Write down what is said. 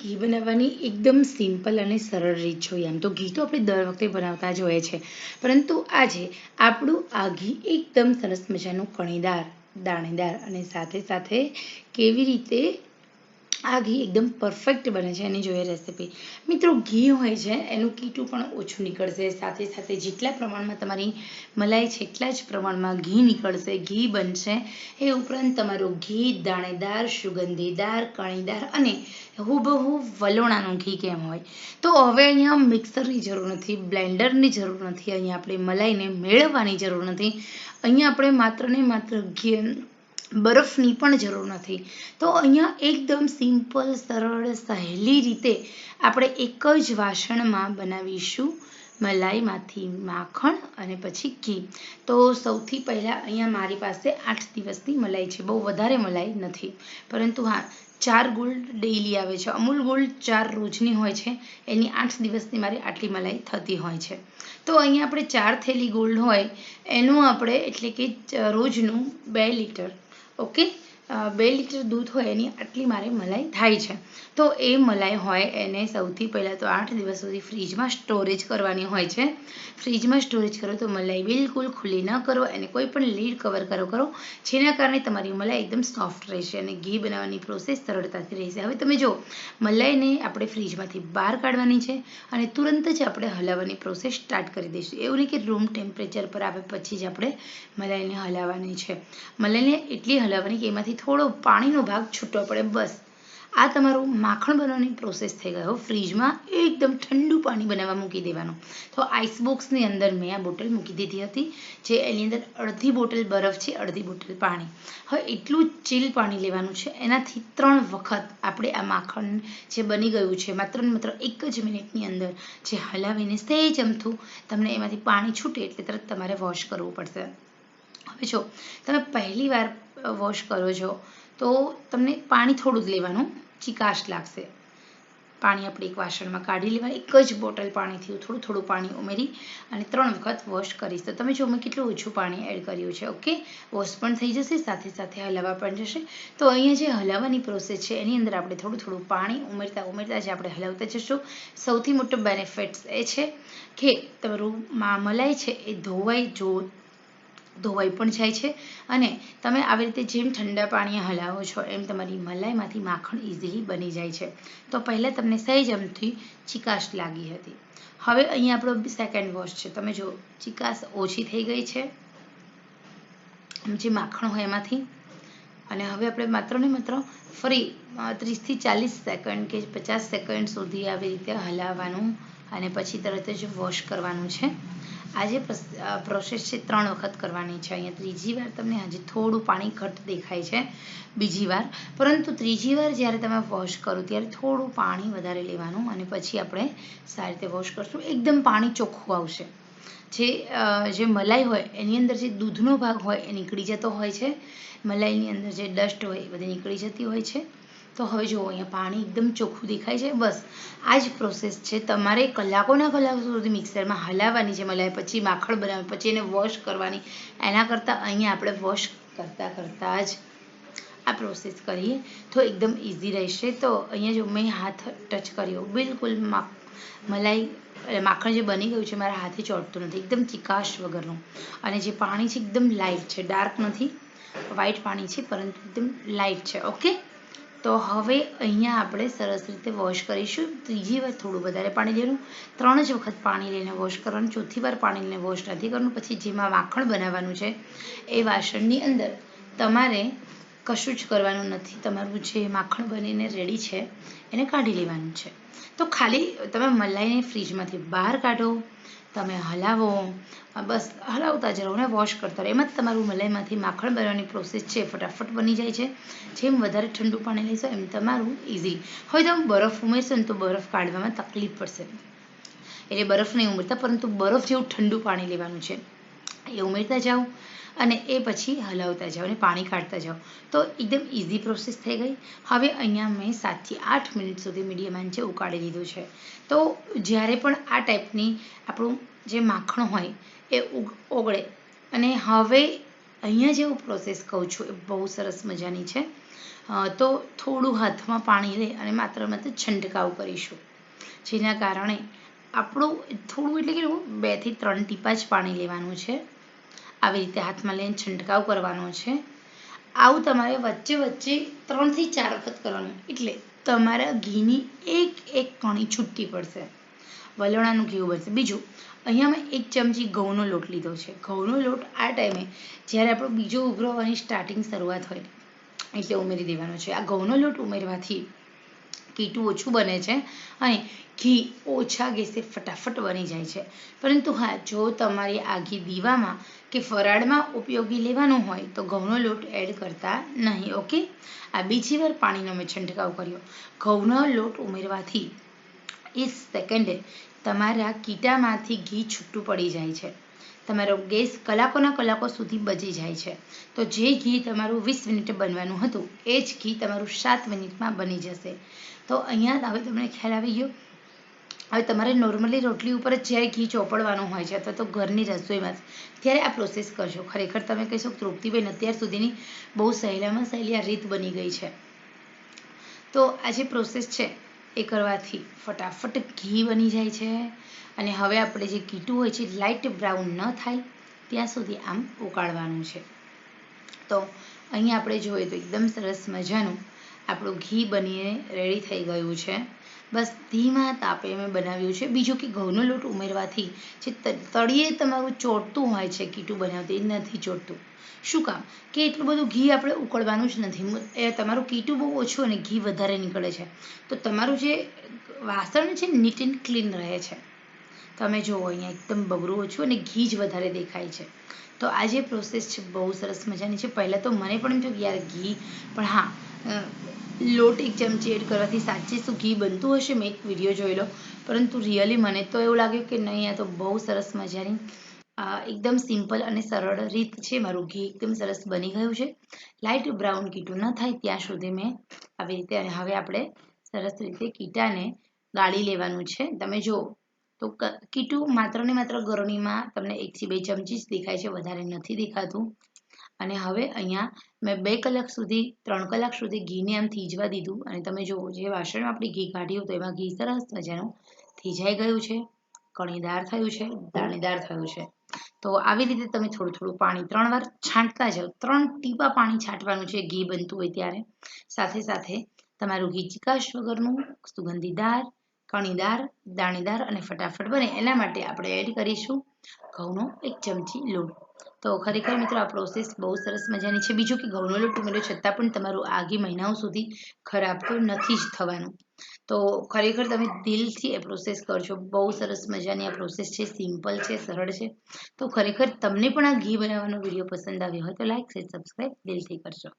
ઘી બનાવવાની એકદમ સિમ્પલ અને સરળ રીત જોઈએ આમ તો ઘી તો આપણે દર વખતે બનાવતા જ હોઈએ છીએ. પરંતુ આજે આપણું આ ઘી એકદમ સરસ મજાનું કણીદાર, દાણેદાર અને સાથે સાથે કેવી રીતે આ ઘી એકદમ પરફેક્ટ બને છે એની જોઈએ રેસીપી મિત્રો, ઘી હોય છે, એનું કીટું પણ ઓછું નીકળશે. સાથે સાથે જેટલા પ્રમાણમાં તમારી મલાઈ છે, એટલા જ પ્રમાણમાં ઘી નીકળશે, ઘી બનશે. એ ઉપરાંત તમારું ઘી દાણેદાર, સુગંધીદાર, કણીદાર અને હુબહુ વલોણાનું ઘી કેમ હોય. તો હવે અહીંયા મિક્સરની જરૂર નથી, બ્લેન્ડરની જરૂર નથી. અહીંયા આપણે મલાઈને મેળવવાની જરૂર નથી. અહીંયા આપણે માત્ર ને માત્ર ઘી બરફની પણ જરૂર નથી. તો અહીંયા એકદમ સિમ્પલ, સરળ, સહેલી રીતે આપણે એક જ વાસણમાં બનાવીશું મલાઈમાંથી માખણ અને પછી ઘી. તો સૌથી પહેલાં અહીંયા મારી પાસે આઠ દિવસની મલાઈ છે. બહુ વધારે મલાઈ નથી. પરંતુ હા, ચાર ગોલ્ડ ડેઈલી આવે છે. અમૂલ ગોલ્ડ ચાર રોજની હોય છે. એની આઠ દિવસની મારી આટલી મલાઈ થતી હોય છે. તો અહીંયા આપણે ચાર થેલી ગોલ્ડ હોય. એનું આપણે એટલે કે રોજનું બે લીટર ઓકે બે લીટર દૂધ હોય એની આટલી મારે મલાઈ થાય છે. તો એ મલાઈ હોય એને સૌથી પહેલાં તો આઠ દિવસ સુધી ફ્રીજમાં સ્ટોરેજ કરવાની હોય છે. ફ્રીજમાં સ્ટોરેજ કરો તો મલાઈ બિલકુલ ખુલ્લી ન કરો એને કોઈ પણ લીડ કવર કરો કરો, જેના કારણે તમારી મલાઈ એકદમ સોફ્ટ રહેશે અને ઘી બનાવવાની પ્રોસેસ સરળતાથી રહેશે. હવે તમે જો મલાઈને આપણે ફ્રીજમાંથી બહાર કાઢવાની છે અને તુરંત જ આપણે હલાવવાની પ્રોસેસ સ્ટાર્ટ કરી દઈશું. એવું નહીં કે રૂમ ટેમ્પરેચર પર આવે પછી જ આપણે મલાઈને હલાવવાની છે. મલાઈને એટલી હલાવવાની કે એમાંથી થોડો પાણીનો ભાગ છૂટો પડે, બસ. આ તમારું માખણ બનાવવાની પ્રોસેસ થઈ ગયો ફ્રીજમાં એકદમ ઠંડુ પાણી બનાવવા મૂકી દેવાનું. તો આઈસ બોક્સની અંદર મેં આ બોટલ મૂકી દીધી હતી, જે એની અંદર અડધી બોટલ બરફ છે, અડધી બોટલ પાણી. હવે એટલું ચીલ પાણી લેવાનું છે. એનાથી ત્રણ વખત આપણે આ માખણ જે બની ગયું છે, માત્ર ને માત્ર એક જ મિનિટની અંદર જે હલાવીને સહેજ જમથું તમને એમાંથી પાણી છૂટે એટલે તરત તમારે વોશ કરવું પડશે. હવે જો, તમે પહેલી વાર વોશ કરો છો. તો તમને પાણી થોડું જ લેવાનું, ચિકાશ લાગશે. પાણી આપણે એક વાસણમાં કાઢી લેવા એક જ બોટલ પાણીથી થોડું થોડું પાણી ઉમેરી અને ત્રણ વખત વોશ કરીશ. તો તમે જો મેં કેટલું ઓછું પાણી એડ કર્યું છે, ઓકે? વોશ પણ થઈ જશે, સાથે સાથે હલાવવા પણ જશે. તો અહીંયા જે હલાવવાની પ્રોસેસ છે, એની અંદર આપણે થોડું થોડું પાણી ઉમેરતા ઉમેરતા જ આપણે હલાવતા જશું. સૌથી મોટો બેનિફિટ્સ એ છે કે તમારું મલાઈ છે એ ધોવાઈ જો ધોવાઈ પણ જાય છે. અને તમે આવી રીતે જેમ ઠંડા પાણીએ હલાવો છો, એમ તમારી મલાઈમાંથી માખણ ઇઝીલી બની જાય છે. તો પહેલાં તમને સહેજ અમથી ચિકાશ લાગી હતી. હવે અહીંયા આપણો સેકન્ડ વોશ છે. તમે જો ચિકાશ ઓછી થઈ ગઈ છે. જે માખણ હોય એમાંથી. અને હવે આપણે માત્ર ને માત્ર ફરી ત્રીસથી ચાલીસ સેકન્ડ કે પચાસ સેકન્ડ સુધી આવી રીતે હલાવવાનું અને પછી તરત જ વોશ કરવાનું છે. આ જે પ્રોસેસ છે ત્રણ વખત કરવાની છે. અહીંયા ત્રીજી વાર તમને હજી થોડું પાણી ઘટ દેખાય છે બીજી વાર. પરંતુ ત્રીજી વાર જ્યારે તમે વોશ કરો ત્યારે થોડું પાણી વધારે લેવાનું અને પછી આપણે સારી રીતે વોશ કરશું. એકદમ પાણી ચોખ્ખું આવશે. જે જે મલાઈ હોય એની અંદર જે દૂધનો ભાગ હોય એ નીકળી જતો હોય છે. મલાઈની અંદર જે ડસ્ટ હોય એ બધી નીકળી જતી હોય છે. તો હવે જુઓ, અહીંયા પાણી એકદમ ચોખ્ખું દેખાય છે. બસ, આ જ પ્રોસેસ છે. તમારે કલાકોના કલાકો સુધી મિક્સરમાં હલાવવાની છે મલાઈ પછી માખણ બનાવવાની પછી એને વોશ કરવાની. એના કરતાં અહીંયા આપણે વોશ કરતાં કરતાં જ આ પ્રોસેસ કરીએ તો એકદમ ઇઝી રહેશે. તો અહીંયા જો મેં હાથ ટચ કર્યો, બિલકુલ મલાઈ માખણ જે બની ગયું છે, મારા હાથે ચોટતું નથી. એકદમ ચિકાશ વગરનું. અને જે પાણી છે, એકદમ લાઇટ છે. ડાર્ક નથી વ્હાઇટ પાણી છે, પરંતુ એકદમ લાઇટ છે. ઓકે તો હવે અહીંયા આપણે સરસ રીતે વોશ કરીશું. ત્રીજી વાર થોડું વધારે પાણી લેવાનું. ત્રણ જ વખત પાણી લઈને વોશ કરવાનું. ચોથી વાર પાણી લઈને વોશ નથી કરવાનું. પછી જેમાં માખણ બનાવવાનું છે, એ વાસણની અંદર તમારે કશું જ કરવાનું નથી. તમારું જે માખણ બનીને રેડી છે, એને કાઢી લેવાનું છે. તો ખાલી તમે મલાઈને ફ્રીજમાંથી બહાર કાઢો. તમે હલાવો. બસ હલાવતા જ રહો ને વોશ કરતા રહો. એમાં જ તમારું મલાઈમાંથી માખણ બનાવવાની પ્રોસેસ છે, ફટાફટ બની જાય છે. જેમ વધારે ઠંડુ પાણી લેશો, એમ તમારું ઇઝી હવે તમે બરફ ઉમેરશો ને તો બરફ કાઢવામાં તકલીફ પડશે. એટલે બરફ નહીં ઉમેરતા, પરંતુ બરફ જેવું ઠંડુ પાણી લેવાનું છે. એ ઉમેરતા જાઓ અને એ પછી હલાવતા જાઓ અને પાણી કાઢતા જાઓ. તો એકદમ ઇઝી પ્રોસેસ થઈ ગઈ. હવે અહીંયા મેં સાતથી આઠ મિનિટ સુધી મીડિયમ જે ઉકાળી લીધું છે. તો જ્યારે પણ આ ટાઈપની આપણું જે માખણ હોય એ ઓગળે. અને હવે અહીંયા જેવું પ્રોસેસ કહું છું, એ બહુ સરસ મજાની છે. તો થોડું હાથમાં પાણી લે અને માત્ર માત્ર છંટકાવ કરીશું. જેના કારણે આપણું થોડું એટલે કે બેથી ત્રણ ટીપા જ પાણી લેવાનું છે. આવી રીતે હાથમાં લઈને છંટકાવ કરવાનો છે. આવું તમારે વચ્ચે વચ્ચે ત્રણથી ચાર વખત કરવાનું. એટલે તમારા ઘીની એક એક કણી છૂટતી પડશે. વલોણાનું ઘી બનશે બીજું, અહીંયા મેં એક ચમચી ઘઉંનો લોટ લીધો છે. ઘઉંનો લોટ આ ટાઈમે જ્યારે આપણો બીજો ઉભરવાની સ્ટાર્ટિંગ શરૂઆત હોય, એટલે ઉમેરી દેવાનો છે. આ ઘઉંનો લોટ ઉમેરવાથી કીટું ઓછું બને છે. અને ઘી ઓછા ગેસે ફટાફટ બની જાય છે. પરંતુ હા, જો તમારી આ ઘી દીવામાં કે ફરાળમાં ઉપયોગી લેવાનું હોય, તો ઘઉંનો લોટ એડ કરતા નહીં, ઓકે? આ બીજી વાર પાણીનો મેં છંટકાવ કર્યો. ઘઉંનો લોટ ઉમેરવાથી એ સેકન્ડે તમારા કીટામાંથી ઘી છૂટું પડી જાય છે. તમારો ગેસ કલાકોના કલાકો સુધી બચી જાય છે. તો જે ઘી તમારું વીસ મિનિટે બનવાનું હતું, એ જ ઘી તમારું સાત મિનિટમાં બની જશે. તો અહીંયા હવે તમને ખ્યાલ આવી ગયો. હવે તમારે નોર્મલી રોટલી ઉપર જ જ્યારે ઘી ચોપડવાનું હોય છે અથવા તો ઘરની રસોઈમાં ત્યારે આ પ્રોસેસ કરશો. ખરેખર તમે કહીશો તૃપ્તિબેન, અત્યાર સુધીની બહુ સહેલામાં સહેલી આ રીત બની ગઈ છે. તો આ જે પ્રોસેસ છે, એ કરવાથી ફટાફટ ઘી બની જાય છે. અને હવે આપણે જે કીટું હોય છે લાઇટ બ્રાઉન ન થાય, ત્યાં સુધી આમ ઉકાળવાનું છે. તો અહીંયા આપણે જોઈએ તો એકદમ સરસ મજાનું આપણું ઘી બનીને રેડી થઈ ગયું છે. બસ ધીમા તાપે મેં બનાવ્યું છે. બીજું કે ઘઉંનો લોટ ઉમેરવાથી જે તળિયે તમારું ચોટતું હોય છે, કીટું બનાવતું, એ નથી ચોટતું. શું કામ? કે એટલું બધું ઘી આપણે ઉકળવાનું જ નથી. એ તમારું કીટું બહુ ઓછું અને ઘી વધારે નીકળે છે. તો તમારું જે વાસણ છે નીટ એન્ડ ક્લીન રહે છે. તમે જુઓ, અહીંયા એકદમ બગરું ઓછું અને ઘી જ વધારે દેખાય છે. તો આ જે પ્રોસેસ છે, બહુ સરસ મજાની છે. પહેલાં તો મને પણ એમ થયું કે યાર ઘી, પણ હા લોટ એક ચમચી એડ કરવાથી સાચે શું ઘી બનતું હશે? મેં એક વીડિયો જોયેલો પરંતુ રિયલી મને તો એવું લાગ્યું કે નહીં, આ તો બહુ સરસ મજાની એકદમ સિમ્પલ અને સરળ રીત છે મારું ઘી. એકદમ સરસ બની ગયું છે. લાઇટ બ્રાઉન કીટું ન થાય ત્યાં સુધી મેં આવી રીતે, અને હવે આપણે સરસ રીતે કીટાને ગાળી લેવાનું છે. તમે જુઓ, તો કીટું માત્ર ને માત્ર ગરણીમાં તમને એકથી બે ચમચી જ દેખાય છે. વધારે નથી દેખાતું. અને હવે અહીંયા મેં બે કલાક સુધી, ત્રણ કલાક સુધી ઘીને આમ થીજવા દીધું. અને તમે જુઓ, જે વાસણમાં આપણે ઘી કાઢ્યું તો એમાં ઘી સરસ મજાનું થીજાઈ ગયું છે. કણીદાર થયું છે, દાણીદાર થયું છે. તો આવી રીતે તમે થોડું થોડું પાણી ત્રણ વાર છાંટતા જાઓ. ત્રણ ટીપા પાણી છાંટવાનું છે, ઘી બનતું હોય ત્યારે. સાથે સાથે તમારું ઘી ચિકાશ વગરનું સુગંધીદાર કણીદાર, દાણેદાર અને ફટાફટ બને. એના માટે આપણે એડ કરીશું ઘઉંનો એક ચમચી લોટ. તો ખરેખર મિત્રો, આ પ્રોસેસ બહુ સરસ મજાની છે. બીજું કે ઘઉંનો લોટ ઉમેર્યો છતાં પણ તમારું આગી મહિનાઓ સુધી ખરાબ તો નથી જ થવાનું. તો ખરેખર તમે દિલથી એ પ્રોસેસ કરજો. બહુ સરસ મજાની આ પ્રોસેસ છે. સિમ્પલ છે, સરળ છે. તો ખરેખર તમને પણ આ ઘી બનાવવાનો વીડિયો પસંદ આવ્યો હોય તો લાઈક શેર સબસ્ક્રાઈબ દિલથી કરજો.